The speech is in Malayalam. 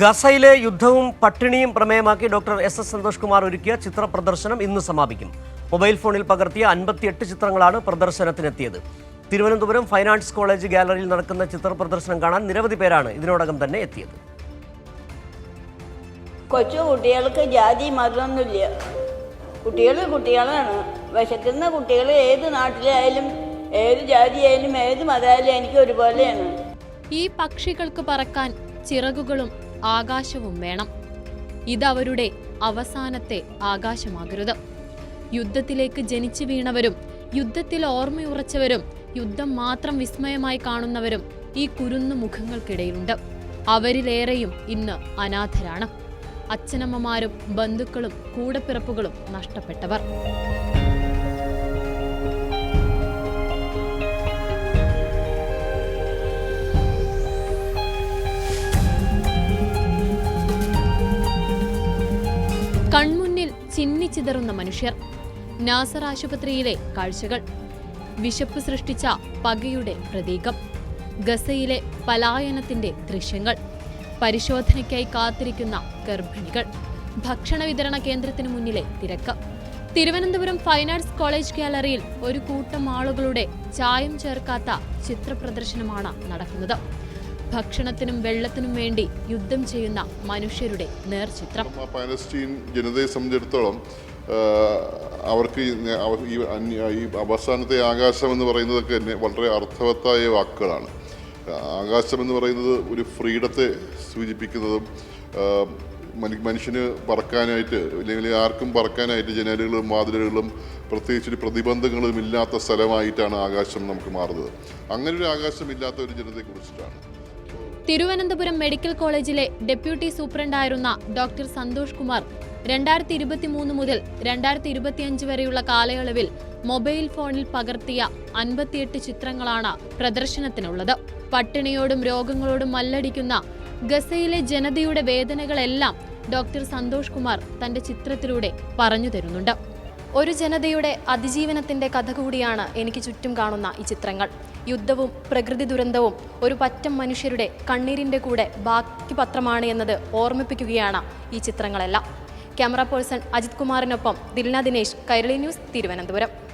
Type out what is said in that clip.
ഗസയിലെ യുദ്ധവും പട്ടിണിയും പ്രമേയമാക്കി doctor S S Santhosh Kumar ഒരുക്കിയ ചിത്ര പ്രദർശനം ഇന്ന് സമാപിക്കും. മൊബൈൽ ഫോണിൽ പകർത്തിയ അൻപത്തിയെട്ട് ചിത്രങ്ങളാണ് പ്രദർശനത്തിനെത്തിയത്. തിരുവനന്തപുരം ഫൈൻ ആർട്സ് കോളേജ് ഗാലറിയിൽ നടക്കുന്ന ചിത്ര പ്രദർശനം കാണാൻ നിരവധി പേരാണ് ഇതിനോടകം തന്നെ എത്തിയത്. കൊച്ചു കുട്ടികൾക്ക് ജാതി മതമൊന്നുമില്ല. കുട്ടികൾ കുട്ടികളാണ്. വിശക്കുന്ന കുട്ടികൾ ഏത് നാട്ടിലായാലും ഏത് ജാതിയായാലും ഏത് മതമായാലും എനിക്ക് ഒരുപോലെയാണ്. ഈ പക്ഷികൾക്ക് പറക്കാൻ ചിറകുകളും ആകാശവും വേണം. ഇതവരുടെ അവസാനത്തെ ആകാശമാകരുത്. യുദ്ധത്തിലേക്ക് ജനിച്ചു വീണവരും യുദ്ധത്തിൽ ഓർമ്മയുറച്ചവരും യുദ്ധം മാത്രം വിസ്മയമായി കാണുന്നവരും ഈ കുരുന്നു മുഖങ്ങൾക്കിടയിലുണ്ട്. അവരിലേറെയും ഇന്ന് അനാഥരാണ്. അച്ഛനമ്മമാരും ബന്ധുക്കളും കൂടപ്പിറപ്പുകളും നഷ്ടപ്പെട്ടവർ. ചിന്നിച്ചിതറുന്ന മനുഷ്യർ. നാസർ ആശുപത്രിയിലെ കാഴ്ചകൾ. വിശപ്പ് സൃഷ്ടിച്ച പകയുടെ പ്രതീകം. ഗസയിലെ പലായനത്തിന്റെ ദൃശ്യങ്ങൾ. പരിശോധനയ്ക്കായി കാത്തിരിക്കുന്ന ഗർഭിണികൾ. ഭക്ഷണ വിതരണ കേന്ദ്രത്തിന് മുന്നിലെ തിരക്ക്. തിരുവനന്തപുരം ഫൈൻ ആർട്സ് കോളേജ് ഗാലറിയിൽ ഒരു കൂട്ടം ആളുകളുടെ ചായം ചേർക്കാത്ത ചിത്രപ്രദർശനമാണ് നടക്കുന്നത്. ഭക്ഷണത്തിനും വെള്ളത്തിനും വേണ്ടി യുദ്ധം ചെയ്യുന്ന മനുഷ്യരുടെ നേർചിത്രം. പാലസ്റ്റീൻ ജനതയെ സംബന്ധിച്ചിടത്തോളം അവർക്ക് ഈ ഈ അവസാനത്തെ ആകാശം എന്ന് പറയുന്നതൊക്കെ തന്നെ വളരെ അർത്ഥവത്തായ വാക്കുകളാണ്. ആകാശം എന്ന് പറയുന്നത് ഒരു ഫ്രീഡത്തെ സൂചിപ്പിക്കുന്നതും മനുഷ്യന് പറക്കാനായിട്ട് അല്ലെങ്കിൽ ആർക്കും പറക്കാനായിട്ട് ജനലുകളും വാതിലുകളും പ്രത്യേകിച്ച് ഒരു പ്രതിബന്ധങ്ങളും ഇല്ലാത്ത സ്ഥലമായിട്ടാണ് ആകാശം നമുക്ക് മാറുന്നത്. അങ്ങനെ ഒരു ആകാശം ഇല്ലാത്ത ഒരു ജനതയെ കുറിച്ചിട്ടാണ്. തിരുവനന്തപുരം മെഡിക്കൽ കോളേജിലെ ഡെപ്യൂട്ടി സൂപ്രണ്ടായിരുന്ന ഡോക്ടർ സന്തോഷ് കുമാർ രണ്ടായിരത്തി ഇരുപത്തി മൂന്ന് മുതൽ രണ്ടായിരത്തി ഇരുപത്തിയഞ്ച് വരെയുള്ള കാലയളവിൽ മൊബൈൽ ഫോണിൽ പകർത്തിയ അൻപത്തിയെട്ട് ചിത്രങ്ങളാണ് പ്രദർശനത്തിനുള്ളത്. പട്ടിണിയോടും രോഗങ്ങളോടും മല്ലടിക്കുന്ന ഗസയിലെ ജനതയുടെ വേദനകളെല്ലാം ഡോക്ടർ സന്തോഷ് കുമാർ തന്റെ ചിത്രത്തിലൂടെ പറഞ്ഞു തരുന്നുണ്ട്. ഒരു ജനതയുടെ അതിജീവനത്തിന്റെ കഥ കൂടിയാണ് എനിക്ക് ചുറ്റും കാണുന്ന ഈ ചിത്രങ്ങൾ. യുദ്ധവും പ്രകൃതി ദുരന്തവും ഒരു പറ്റം മനുഷ്യരുടെ കണ്ണീരിന്റെ കൂടെ ബാക്കി പത്രമാണ് എന്നത് ഓർമ്മിപ്പിക്കുകയാണ് ഈ ചിത്രങ്ങളെല്ലാം. ക്യാമറ പേഴ്സൺ അജിത് കുമാറിനൊപ്പം ദിൽന ദിനേശ് കൈരളി ന്യൂസ് തിരുവനന്തപുരം.